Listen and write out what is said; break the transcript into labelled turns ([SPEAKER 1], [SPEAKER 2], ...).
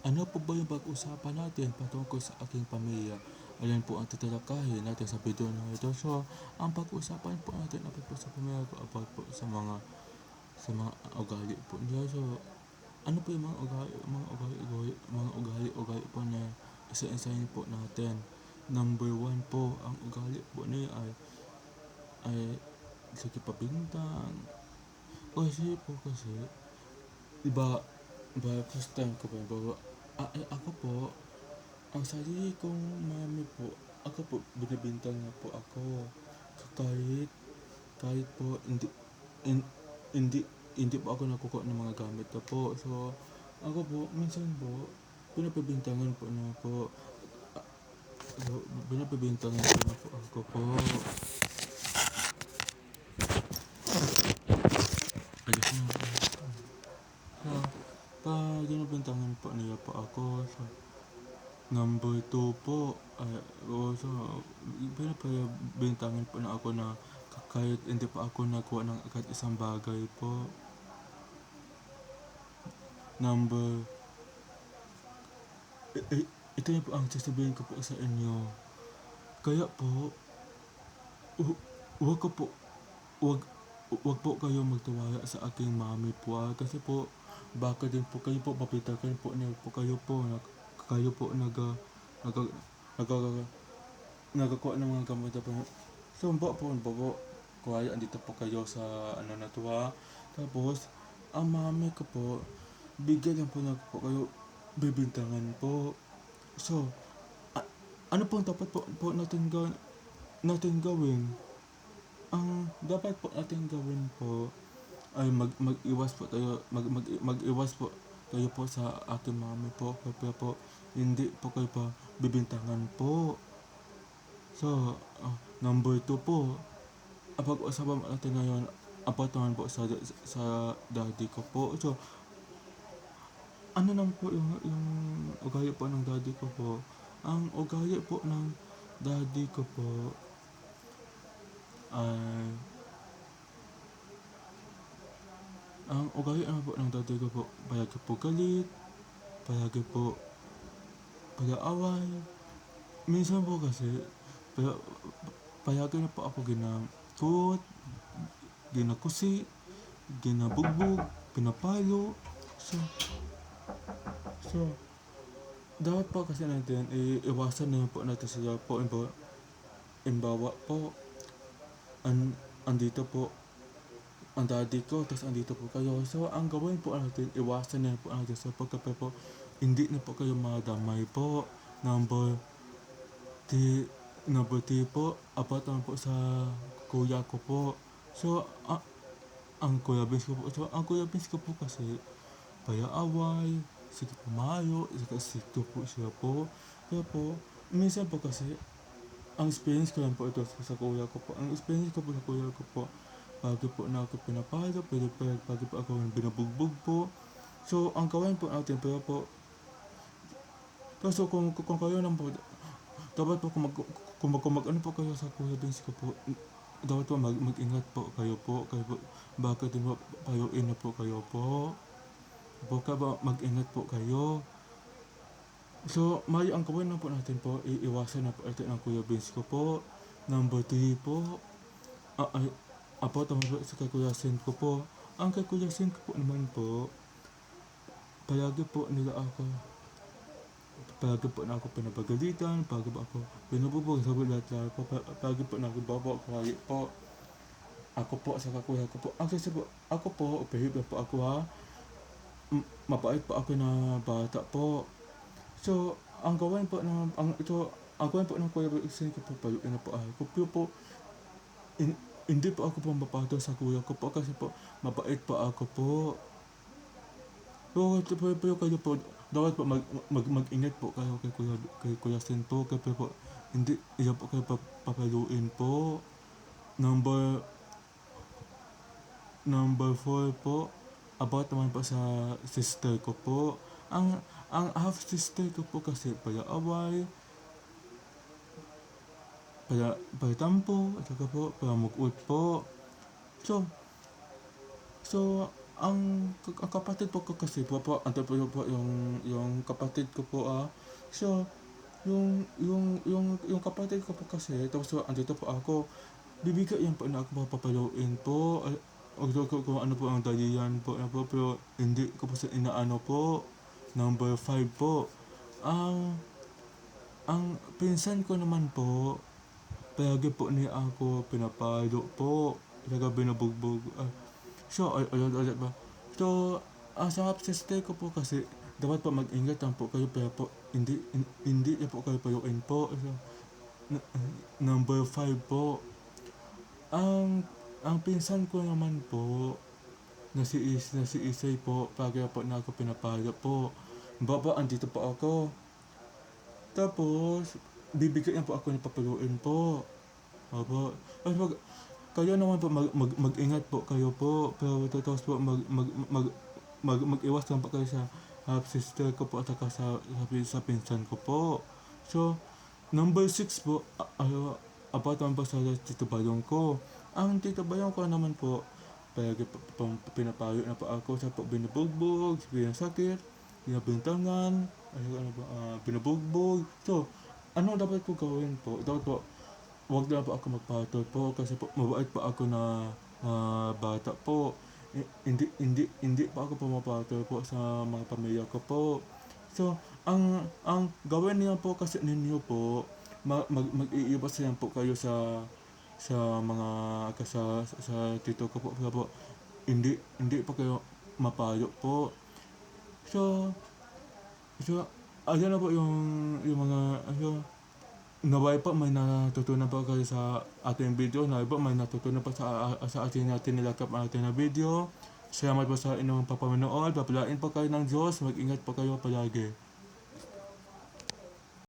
[SPEAKER 1] Ano po ba yung pag-usapan natin patungkol sa aking pamilya? Ayan po ang titalakayin natin sa video na ito. So, ang pag-usapan po natin about po sa pamilya ko about po sa mga sa mga ugali po niya. So, ano po yung mga ugali, mga ugali, ugali mga ugali, ugali po na isa-isahin po natin. Number one po, ang ugali po niya ay ay sige pabintang. Kasi po kasi, iba, iba first time ko pa, bawa, ah, eh, ako po, ang sarili kong mami po, ako po, binibintang niya po ako. Kahit, kahit po, hindi, in, hindi, hindi po ako nakukuha ng mga gamit ko po. So, ako po, minsan po, pinapabintangan po niya po. Ah, So, pinapabintangan po niya po ako po. Ayos na ako. So, pag binibintangan po niya po ako, so, number two po, ay, o, so, pinapabintangan po na ako na kahit hindi pa ako nakuha ng kahit isang bagay po. Number, eh, ito na po ang sasabihin ko po sa inyo. Kaya po, hu- huwag ko po, huwag, huwag po kayo magtiwala sa aking mami po ah. Kasi po, baka din po kayo po papitakan po niya po kayo po. Nag, kayo po naga, naga, naga, nagakuha ng mga gamit na po. So, ba po, ba po, kuwaya, andito po kayo sa ano na to ha. Tapos, ang mami ko po, bigyan lang po na po kayo bibintangan po. So, a- ano pong dapat po, po natin gawin, natin gawin? Ang dapat po natin gawin po ay mag mag-iwas po tayo mag, mag mag-iwas po tayo po sa ating mami po kaya po hindi po kayo pa bibintangan po. So, ah, number two po, ang pag-usapan natin ngayon about naman po sa, sa daddy ko po. So, ano naman po yung, yung ugali po ng daddy ko po? Ang ugali po ng daddy ko po ay ang ugali ano po ng daddy ko po palagi po galit palagi po pag-aaway. Minsan po kasi pala, palagi na po ako ginakot ginakusi ginabugbog pinapalo. So so dapat po kasi natin iiwasan na po natin sila po imbawa po an, andito po ang daddy ko, tapos andito po kayo. So, ang gawin po natin, iwasan na po natin sa pagkape po. Hindi na po kayo madamay po. Number T, number T po, apat naman po sa kuya ko po. So, a- ang kuya Vince ko po, so, ang kuya Vince ko po kasi, paya-away, sige pumayo, sige sikto po siya po. Kaya po, minsan po kasi, ang experience ko lang po ito sa kuya ko po. Ang experience ko po sa kuya ko po, Pagi po na ako pinapalo, pwede pa, pagi po ako binabugbog po. So, ang gawin po natin, pero po, kaso kung, kung, kayo nang po, dapat po kung mag, kung mag, ano po kayo sa Kuya Vince ko po, dapat po mag, mag-ingat po kayo po, kayo po, baka din po, payuin na po kayo po. Baka ba mag-ingat po kayo. So, mali ang gawin na po natin po, iiwasan na po ito ng Kuya Vince ko po. Number 3 po, ah, ay, Apo, po sa Sen ko po. Ang Sen ko po naman po, palagi po nila ako, palagi po na ako pinapagalitan, palagi po ako binububog sa lahat-lahat po, pa- palagi po na ako babo, kuhali po. Ako po sa kakuya ko po. Ang kasi po, ako po, behave po ako ha. M- po ako na bata po. So, ang gawin po ng, ang ito, ang gawin po ng Kuya ko po, payuin na po ako. Po, po, in, hindi po ako pumapato sa kuya ko po kasi po mabait po ako po. Ito po, po kayo po, dapat po mag, mag, mag-ingat po kayo kay kuya, kay kuya Sen po. Kaya po, hindi, iya po kayo pap- papaluin po. Number, number four po, about naman po sa sister ko po. Ang, ang half sister ko po kasi pala away, para para tampo at saka po para mukut po so so ang, ang kapatid po ko kasi po po, ando po, yung, yung kapatid ko po ah. So, yung, yung, yung, yung kapatid ko po kasi, tapos po, andito po ako, bibigay yan po na ako papapaluin po. Although ko kung ano po ang dalian po na po, pero hindi ko po sa inaano po. Number 5 po. Ang, ang pinsan ko naman po, palagi po niya ako pinapalo po. Talaga binubugbog. Ah, so, ay, ay, ay, ay, ba? So, ang sa sister ko po kasi, dapat po mag-ingat lang po kayo, pero po, hindi, hin- hindi niya po kayo paluin po. So, number 5 po. Ang, ang pinsan ko naman po, na si, Is, na si Isay po, pagi po na ako pinapalo po. Baba, andito po ako. Tapos, bibigyan po ako ng papaluin po. Opo. Ay, mag, kayo naman po, mag, mag, mag-ingat po kayo po. Pero tapos po, mag, mag, mag, mag, mag-iwas lang po kayo sa half sister ko po at saka sa, sa, sa pinsan ko po. So, number 6 po, ano, about naman po sa Tito Balong ko. Ang Tito Balong ko naman po, palagi pinapayo na po ako sa po binubugbog, binasakit, binabintangan, ano, ano ba, ah, binubugbog. So, ano dapat ko gawin po? Dapat po, Huwag na po ako magpatol po kasi po mabait pa ako na ah, bata po. I- hindi hindi hindi pa ako pumapatol po sa mga pamilya ko po. So, ang ang gawin niyo po kasi ninyo po mag, mag mag-iiwas po kayo sa sa mga ka- sa, sa tito ko po, po hindi hindi pa kayo mapayo po. So, so ayun na po yung yung mga ano Naway po may natutunan po kayo sa ating video. Naway po may natutunan po sa, sa ating natin nilakap ang ating na video. Salamat po sa inyong papamanood. Papalain po kayo ng Diyos. Mag-ingat po kayo palagi.